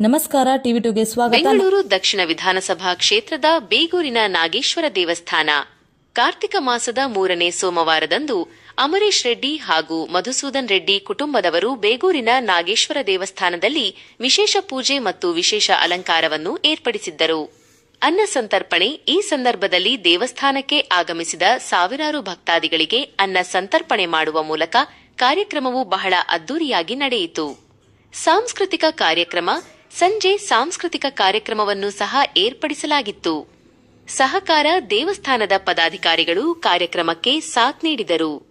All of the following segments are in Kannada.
ನಮಸ್ಕಾರ, ಟಿವಿ ಟುಗೆ ಸ್ವಾಗತ. ಬೆಂಗಳೂರು ದಕ್ಷಿಣ ವಿಧಾನಸಭಾ ಕ್ಷೇತ್ರದ ಬೇಗೂರಿನ ನಾಗೇಶ್ವರ ದೇವಸ್ಥಾನ. ಕಾರ್ತಿಕ ಮಾಸದ ಮೂರನೇ ಸೋಮವಾರದಂದು ಅಮರೇಶ್ ರೆಡ್ಡಿ ಹಾಗೂ ಮಧುಸೂದನ್ ರೆಡ್ಡಿ ಕುಟುಂಬದವರು ಬೇಗೂರಿನ ನಾಗೇಶ್ವರ ದೇವಸ್ಥಾನದಲ್ಲಿ ವಿಶೇಷ ಪೂಜೆ ಮತ್ತು ವಿಶೇಷ ಅಲಂಕಾರವನ್ನು ಏರ್ಪಡಿಸಿದ್ದರು. ಅನ್ನ ಸಂತರ್ಪಣೆ ಈ ಸಂದರ್ಭದಲ್ಲಿ ದೇವಸ್ಥಾನಕ್ಕೆ ಆಗಮಿಸಿದ ಸಾವಿರಾರು ಭಕ್ತಾದಿಗಳಿಗೆ ಅನ್ನ ಸಂತರ್ಪಣೆ ಮಾಡುವ ಮೂಲಕ ಕಾರ್ಯಕ್ರಮವು ಬಹಳ ಅದ್ದೂರಿಯಾಗಿ ನಡೆಯಿತು. ಸಾಂಸ್ಕೃತಿಕ ಕಾರ್ಯಕ್ರಮ ಸಂಜೆ ಸಾಂಸ್ಕೃತಿಕ ಕಾರ್ಯಕ್ರಮವನ್ನು ಸಹ ಏರ್ಪಡಿಸಲಾಗಿತ್ತು. ಸಹಕಾರ ದೇವಸ್ಥಾನದ ಪದಾಧಿಕಾರಿಗಳು ಕಾರ್ಯಕ್ರಮಕ್ಕೆ ಸಾಥ್ ನೀಡಿದರು.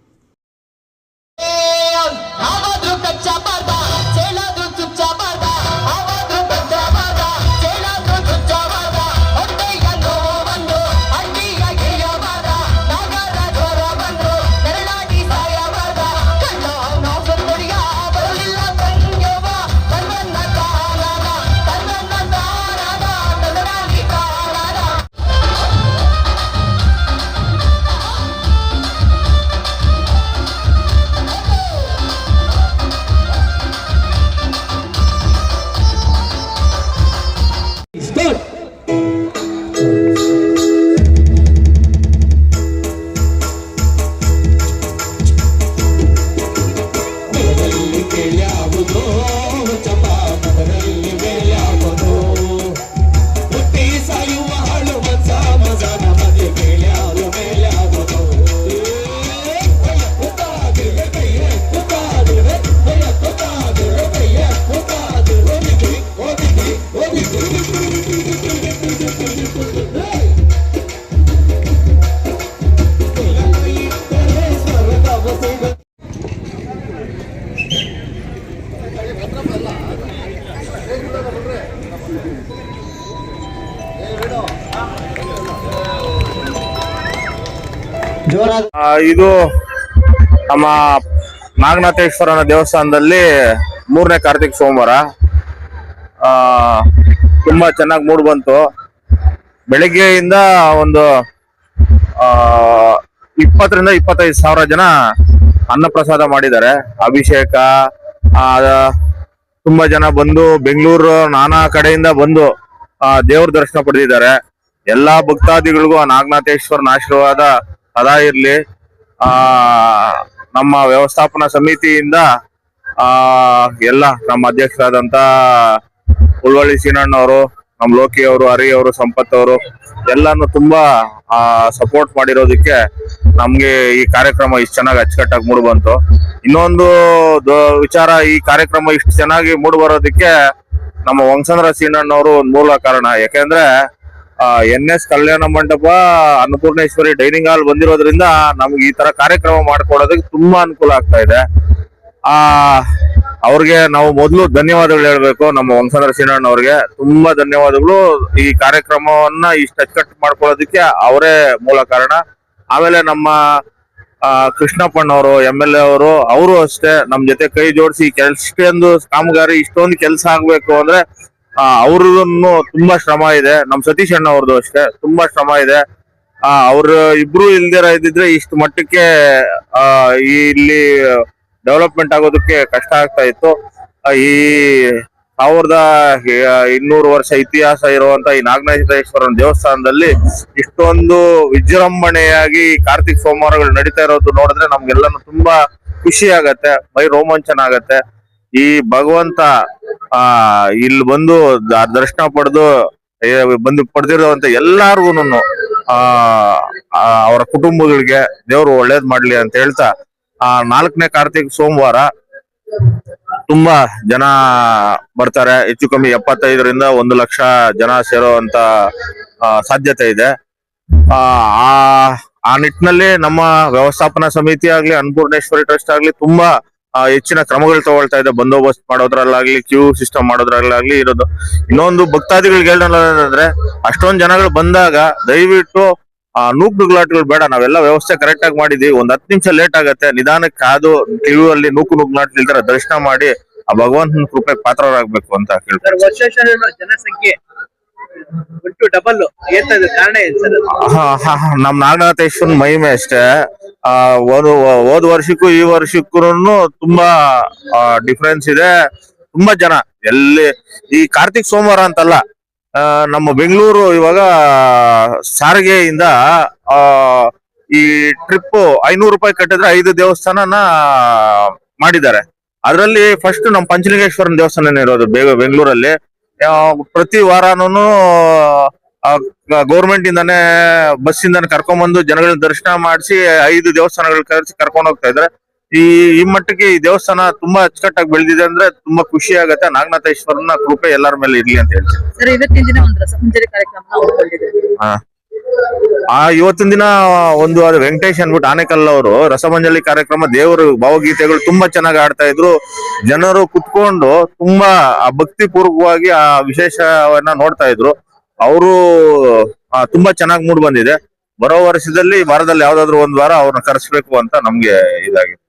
Oh. ಇದು ನಮ್ಮ ನಾಗನಾಥೇಶ್ವರನ ದೇವಸ್ಥಾನದಲ್ಲಿ ಮೂರನೇ ಕಾರ್ತಿಕ್ ಸೋಮವಾರ. ತುಂಬಾ ಚೆನ್ನಾಗಿ ಮೂಡ್ ಬಂತು. ಬೆಳಿಗ್ಗೆಯಿಂದ ಒಂದು ಇಪ್ಪತ್ತರಿಂದ ಇಪ್ಪತ್ತೈದು ಸಾವಿರ ಜನ ಅನ್ನಪ್ರಸಾದ ಮಾಡಿದ್ದಾರೆ. ಅಭಿಷೇಕ ತುಂಬಾ ಜನ ಬಂದು ಬೆಂಗಳೂರು ನಾನಾ ಕಡೆಯಿಂದ ಬಂದು ದೇವ್ರ ದರ್ಶನ ಪಡೆದಿದ್ದಾರೆ. ಎಲ್ಲಾ ಭಕ್ತಾದಿಗಳಿಗೂ ನಾಗನಾಥೇಶ್ವರನ ಆಶೀರ್ವಾದ ಸದಾ ಇರ್ಲಿ, ಆ, ನಮ್ಮ ವ್ಯವಸ್ಥಾಪನಾ ಸಮಿತಿಯಿಂದ, ಆ, ಎಲ್ಲ ನಮ್ಮ ಅಧ್ಯಕ್ಷರಾದಂತ ಉಳ್ವಳ್ಳಿ ಸೀನಣ್ಣವರು, ನಮ್ಮ ಲೋಕಿ ಅವರು ಹರಿ ಅವರು, ಸಂಪತ್ ಅವರು, ಎಲ್ಲಾನು ತುಂಬಾ, ಆ ಸಪೋರ್ಟ್ ಮಾಡಿರೋದಕ್ಕೆ ನಮ್ಗೆ ಈ ಕಾರ್ಯಕ್ರಮ ಇಷ್ಟು ಚೆನ್ನಾಗಿ ಅಚ್ಚುಕಟ್ಟಾಗಿ ಮೂಡ್ ಬಂತು ಇನ್ನೊಂದು ವಿಚಾರ, ಈ ಕಾರ್ಯಕ್ರಮ ಇಷ್ಟು ಚೆನ್ನಾಗಿ ಮೂಡ್ ಬರೋದಕ್ಕೆ ನಮ್ಮ ವಂಶಂದ್ರ ಸೀನಣ್ಣವರು ಮೂಲ ಕಾರಣ. ಯಾಕೆಂದ್ರೆ N S Kalyana Mantapa, Annapoorneshwari dining hall ಬಂದಿರೋದ್ರಿಂದ ನಮ್ಗೆ ಈ ತರ ಕಾರ್ಯಕ್ರಮ ಮಾಡ್ಕೊಡೋದಕ್ಕೆ ತುಂಬಾ ಅನುಕೂಲ ಆಗ್ತಾ ಇದೆ. ಆ, ಅವ್ರಿಗೆ ನಾವು ಮೊದಲು ಧನ್ಯವಾದಗಳು ಹೇಳ್ಬೇಕು. ನಮ್ಮ ವಂಶಧರ ಸಿನಣ್ಣ ಅವ್ರಿಗೆ ತುಂಬಾ ಧನ್ಯವಾದಗಳು. ಈ ಕಾರ್ಯಕ್ರಮವನ್ನ ಇಷ್ಟು ಅಚ್ಚುಕಟ್ಟು ಮಾಡ್ಕೊಳ್ಳೋದಕ್ಕೆ ಅವರೇ ಮೂಲ ಕಾರಣ. ಆಮೇಲೆ ನಮ್ಮ ಕೃಷ್ಣಪ್ಪಣ್ಣವರು ಎಂ ಎಲ್ ಎ ಅವರು ಅವರು ಅಷ್ಟೇ. ನಮ್ ಜೊತೆ ಕೈ ಜೋಡಿಸಿ ಕೆಲಸ ಕಾಮಗಾರಿ ಇಷ್ಟೊಂದು ಕೆಲಸ ಆಗ್ಬೇಕು ಅಂದ್ರೆ ಅವ್ರನ್ನು ತುಂಬಾ ಶ್ರಮ ಇದೆ. ನಮ್ ಸತೀಶ್ ಅಣ್ಣ ಅವ್ರದ್ದು ಅಷ್ಟೇ, ತುಂಬಾ ಶ್ರಮ ಇದೆ. ಆ, ಅವ್ರ ಇಬ್ರು ಇಲ್ದಿರ ಇದ್ದಿದ್ರೆ ಇಷ್ಟು ಮಟ್ಟಕ್ಕೆ, ಆ ಇಲ್ಲಿ ಡೆವಲಪ್ಮೆಂಟ್ ಆಗೋದಕ್ಕೆ ಕಷ್ಟ ಆಗ್ತಾ ಇತ್ತು. ಈ ಸಾವಿರದ ಇನ್ನೂರು ವರ್ಷ ಇತಿಹಾಸ ಇರುವಂತ ಈ ನಾಗನಾಥೇಶ್ವರನ ದೇವಸ್ಥಾನದಲ್ಲಿ ಇಷ್ಟೊಂದು ವಿಜೃಂಭಣೆಯಾಗಿ ಕಾರ್ತಿಕ್ ಸೋಮವಾರಗಳು ನಡೀತಾ ಇರೋದು ನೋಡಿದ್ರೆ ನಮ್ಗೆಲ್ಲಾನು ತುಂಬಾ ಖುಷಿ ಆಗತ್ತೆ, ಮೈ ರೋಮಾಂಚನ ಆಗತ್ತೆ. ಈ ಭಗವಂತ, ಆ, ಇಲ್ಲಿ ಬಂದು ದರ್ಶನ ಪಡೆದು ಬಂದು ಪಡೆದಿರುವಂತ ಎಲ್ಲಾರ್ಗುನು ಆ ಅವರ ಕುಟುಂಬಗಳಿಗೆ ದೇವರು ಒಳ್ಳೇದ್ ಮಾಡ್ಲಿ ಅಂತ ಹೇಳ್ತಾ, ಆ, ನಾಲ್ಕನೇ ಕಾರ್ತಿಕ್ ಸೋಮವಾರ ತುಂಬಾ ಜನ ಬರ್ತಾರೆ. ಹೆಚ್ಚು ಕಮ್ಮಿ ಎಪ್ಪತ್ತೈದರಿಂದ ಒಂದು ಲಕ್ಷ ಜನ ಸೇರುವಂತ ಸಾಧ್ಯತೆ ಇದೆ. ಆ, ಆ- ನಿಟ್ಟಿನಲ್ಲಿ ನಮ್ಮ ವ್ಯವಸ್ಥಾಪನಾ ಸಮಿತಿ ಆಗ್ಲಿ, ಅನ್ನಪೂರ್ಣೇಶ್ವರಿ ಟ್ರಸ್ಟ್ ಆಗ್ಲಿ ತುಂಬಾ ಹೆಚ್ಚಿನ ಕ್ರಮಗಳು ತಗೊಳ್ತಾ ಇದೆ. ಬಂದೋಬಸ್ತ್ ಮಾಡೋದ್ರಲ್ಲಾಗ್ಲಿ ಕ್ಯೂ ಸಿಸ್ಟಮ್ ಮಾಡೋದ್ರಲ್ಲಾಗ್ಲಿ ಇರೋದು. ಇನ್ನೊಂದು ಭಕ್ತಾದಿಗಳಿಗೆ ಹೇಳೋದಂದ್ರೆ ಅಷ್ಟೊಂದ್ ಜನಗಳು ಬಂದಾಗ ದಯವಿಟ್ಟು ಆ ನೂಕ್ ನುಗ್ಲಾಟ್ಗಳು ಬೇಡ. ನಾವೆಲ್ಲ ವ್ಯವಸ್ಥೆ ಕರೆಕ್ಟ್ ಆಗಿ ಮಾಡಿದ್ವಿ. ಒಂದ್ ಹತ್ತು ನಿಮಿಷ ಲೇಟ್ ಆಗತ್ತೆ. ನಿಧಾನಕ್ಕೆ ಕಾದು ಕ್ಯೂ ಅಲ್ಲಿ ನೂಕು ನುಗ್ಲಾಟ್ ಇಲ್ದಾರ ದರ್ಶನ ಮಾಡಿ ಆ ಭಗವಂತನ ಕೃಪೆ ಪಾತ್ರರಾಗ್ಬೇಕು ಅಂತ ಹೇಳ್ತಾರೆ ಜನಸಂಖ್ಯೆ? ಡಬಲ್ ನಮ್ ನಾಗನಾಥೇಶ್ವರನ್ ಮಹಿಮೆ ಅಷ್ಟೇ. ಆ, ಹೋದ ವರ್ಷಕ್ಕೂ ಈ ವರ್ಷಕ್ಕೂ ತುಂಬಾ ಡಿಫ್ರೆನ್ಸ್ ಇದೆ. ತುಂಬಾ ಜನ, ಎಲ್ಲಿ, ಈ ಕಾರ್ತಿಕ್ ಸೋಮವಾರ ಅಂತಲ್ಲ ನಮ್ಮ ಬೆಂಗಳೂರು ಇವಾಗ ಸಾರಿಗೆಯಿಂದ, ಆ, ಈ ಟ್ರಿಪ್ ಐನೂರು ರೂಪಾಯಿ ಕಟ್ಟಿದ್ರೆ ಐದು ದೇವಸ್ಥಾನನ ಮಾಡಿದ್ದಾರೆ. ಅದರಲ್ಲಿ ಫಸ್ಟ್ ನಮ್ಮ ಪಂಚಲಿಂಗೇಶ್ವರನ ದೇವಸ್ಥಾನ ಇರೋದು, ಬೇಗ ಬೆಂಗಳೂರಲ್ಲಿ. ಪ್ರತಿ ವಾರಾನು ಗೌರ್ಮೆಂಟ್ ಇಂದಾನೆ ಬಸ್ ಇಂದಾನೆ ಕರ್ಕೊಂಡ್ಬಂದು ಜನಗಳನ್ನ ದರ್ಶನ ಮಾಡಿಸಿ ಐದು ದೇವಸ್ಥಾನಗಳಿಗೆ ಕರೆಸಿ ಕರ್ಕೊಂಡು ಹೋಗ್ತಾ ಇದ್ದಾರೆ ಈ ಈ ಮಟ್ಟಕ್ಕೆ ಈ ದೇವಸ್ಥಾನ ತುಂಬಾ ಅಚ್ಚುಕಟ್ಟಾಗಿ ಬೆಳೆದಿದೆ ಅಂದ್ರೆ ತುಂಬಾ ಖುಷಿ ಆಗತ್ತೆ. ನಾಗನಾಥೇಶ್ವರನ ಕೃಪೆ ಎಲ್ಲರ ಮೇಲೆ ಇರ್ಲಿ ಅಂತ ಹೇಳ್ತೀನಿ. ಆ ಇವತ್ತಿನ ದಿನ ಒಂದು ಅದು ವೆಂಕಟೇಶ್ ಅನ್ಬಿಟ್ಟು ಆನೆಕಲ್ ಅವರು ರಸಮಂಜಲಿ ಕಾರ್ಯಕ್ರಮ ದೇವರು ಭಾವಗೀತೆಗಳು ತುಂಬಾ ಚೆನ್ನಾಗಿ ಆಡ್ತಾ ಇದ್ರು. ಜನರು ಕುತ್ಕೊಂಡು ತುಂಬಾ ಭಕ್ತಿ ಪೂರ್ವಕವಾಗಿ ಆ ವಿಶೇಷವನ್ನ ನೋಡ್ತಾ ಇದ್ರು. ಅವರು ತುಂಬಾ ಚೆನ್ನಾಗಿ ಮೂಡ್ ಬಂದಿದೆ. ಬರೋ ವರ್ಷದಲ್ಲಿ ವಾರದಲ್ಲಿ ಯಾವ್ದಾದ್ರು ಒಂದ್ ವಾರ ಅವ್ರನ್ನ ಕರೆಸ್ಬೇಕು ಅಂತ ನಮ್ಗೆ ಇದಾಗಿದೆ